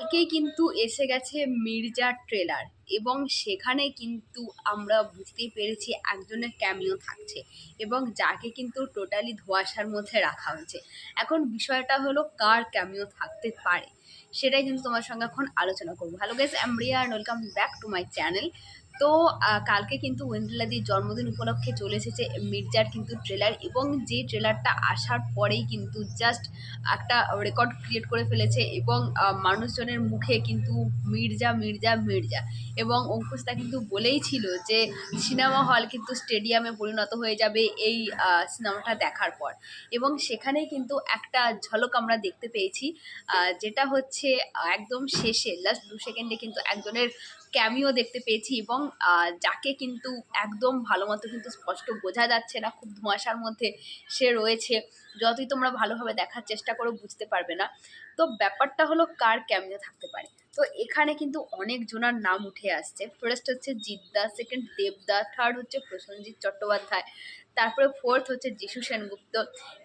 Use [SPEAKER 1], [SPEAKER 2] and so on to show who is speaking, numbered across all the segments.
[SPEAKER 1] কালকেই কিন্তু এসে গেছে মির্জার ট্রেলার এবং সেখানে কিন্তু আমরা বুঝতেই পেরেছি একজনের ক্যামিও থাকছে এবং যাকে কিন্তু টোটালি ধোয়াশার মধ্যে রাখা হয়েছে। এখন বিষয়টা হলো কার ক্যামিও থাকতে পারে, সেটাই কিন্তু তোমার সঙ্গে এখন আলোচনা করব। Hello guys অ্যামরিয়া and welcome back to my channel তো কালকে কিন্তু ওয়েন্দ্রিলাদির জন্মদিন উপলক্ষে চলে এসেছে মির্জার কিন্তু ট্রেলার এবং যে ট্রেলারটা আসার পরেই কিন্তু জাস্ট একটা রেকর্ড ক্রিয়েট করে ফেলেছে এবং মানুষজনের মুখে কিন্তু মির্জা মির্জা মির্জা এবং অঙ্কুশদা কিন্তু বলেই ছিল যে সিনেমা হল কিন্তু স্টেডিয়ামে পরিণত হয়ে যাবে এই সিনেমাটা দেখার পর এবং সেখানেই কিন্তু একটা ঝলক আমরা দেখতে পেয়েছি যেটা হচ্ছে একদম শেষে লাস্ট দু সেকেন্ডে কিন্তু একজনের ক্যামিও দেখতে পেয়েছি এবং যাকে কিন্তু একদম ভালো মতো কিন্তু স্পষ্ট বোঝা যাচ্ছে না, খুব ধোঁয়াশার মধ্যে সে রয়েছে। যতই তোমরা ভালোভাবে দেখার চেষ্টা করো, বুঝতে পারবে না। তো ব্যাপারটা হলো কার ক্যামিও থাকতে পারে? তো এখানে কিন্তু অনেক জনার নাম উঠে আসছে। ফার্স্ট হচ্ছে জিদ্দা সেকেন্ড দেবদা থার্ড হচ্ছে প্রসেনজিৎ চট্টোপাধ্যায়। তারপরে ফোর্থ হচ্ছে যিশু সেনগুপ্ত।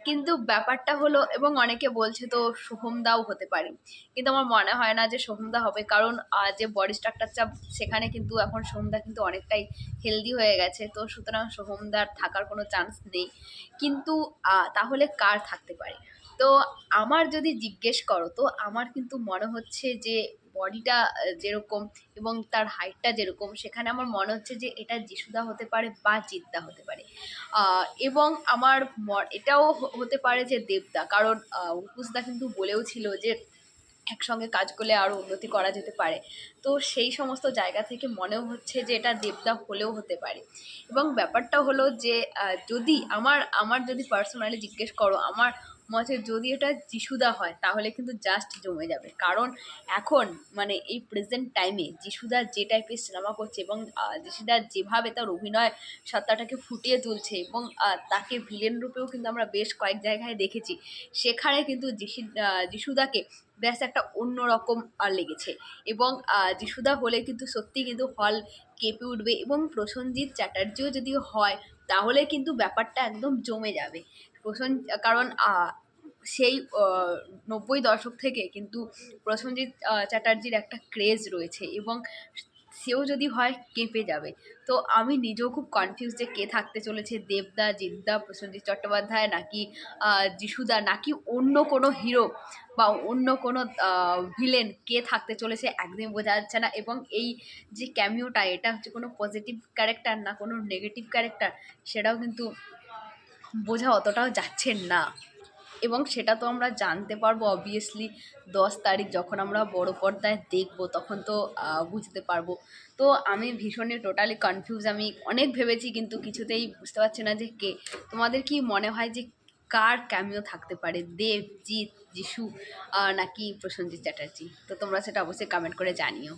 [SPEAKER 1] কিন্তু ব্যাপারটা হলো, এবং অনেকে বলছে তো সোহমদাও হতে পারে। কিন্তু আমার মনে হয় না যে সোহমদা হবে, কারণ যে বডি স্ট্রাকচারটা সেখানে কিন্তু এখন সোহমদা কিন্তু অনেকটাই হেলদি হয়ে গেছে। তো সুতরাং সোহমদার থাকার কোনো চান্স নেই। কিন্তু তাহলে কার থাকতে পারে? তো আমার যদি জিজ্ঞেস করো, তো আমার কিন্তু মনে হচ্ছে যে বডিটা যেরকম এবং তার হাইটটা যেরকম, সেখানে আমার মনে হচ্ছে যে এটা যিশুদা হতে পারে বা জিদ্দা হতে পারে। এবং আমার এটাও হতে পারে যে দেবদা। কারণ অঙ্কুশদা কিন্তু বলেও ছিল যে একসঙ্গে কাজ করলে আরও উন্নতি করা যেতে পারে। তো সেই সমস্ত জায়গা থেকে মনেও হচ্ছে যে এটা দেবদা হলেও হতে পারে। এবং ব্যাপারটা হলো যে যদি আমার আমার যদি পার্সোনালি জিজ্ঞেস করো, আমার মতে যদি এটা যিশুদা হয়, তাহলে কিন্তু জাস্ট জমে যাবে। কারণ এখন মানে এই প্রেজেন্ট টাইমে যিশুদা যে টাইপের সিনেমা করছে এবং যিশুদা যেভাবে তার অভিনয় সত্তাটাকে ফুটিয়ে তুলছে এবং তাকে ভিলেন রূপেও কিন্তু আমরা বেশ কয়েক জায়গায় দেখেছি, সেখানে কিন্তু যিশু যিশুদাকে ব্যাস একটা অন্যরকম লেগেছে। এবং যিশুদা হলে কিন্তু সত্যি কিন্তু হল কেঁপে উঠবে এবং প্রসেনজিৎ চ্যাটার্জিও যদি হয় তাহলে কিন্তু ব্যাপারটা একদম জমে যাবে। প্রসন, কারণ সেই নব্বই দশক থেকে কিন্তু প্রসেনজিৎ চ্যাটার্জির একটা ক্রেজ রয়েছে এবং সেও যদি হয়, কেঁপে যাবে। তো আমি নিজেও খুব কনফিউজ যে কে থাকতে চলেছে, দেবদা, জিদ্দা, প্রসেনজিৎ চট্টোপাধ্যায় নাকি যিশুদা নাকি অন্য কোনো হিরো বা অন্য কোনো ভিলেন কে থাকতে চলেছে একদমই বোঝা যাচ্ছে না। এবং এই যে ক্যামিওটা এটা হচ্ছে কোনো পজিটিভ ক্যারেক্টার না, কোনো নেগেটিভ ক্যারেক্টার সেটাও কিন্তু বোঝা অতটাও যাচ্ছে না। এবং সেটা তো আমরা জানতে পারব অবভিয়াসলি দশ তারিখ যখন আমরা বড় পর্দায় দেখব, তখন তো বুঝতে পারব। তো আমি ভীষণই টোটালি কনফিউজ আমি অনেক ভেবেছি, কিন্তু কিছুতেই বুঝতে পারছি না যে কে। তোমাদের কি মনে হয় যে কার ক্যামিও থাকতে পারে? দেব জিৎ যিশু নাকি প্রসেনজিৎ চ্যাটার্জি? তো তোমরা সেটা অবশ্যই কমেন্ট করে জানিও।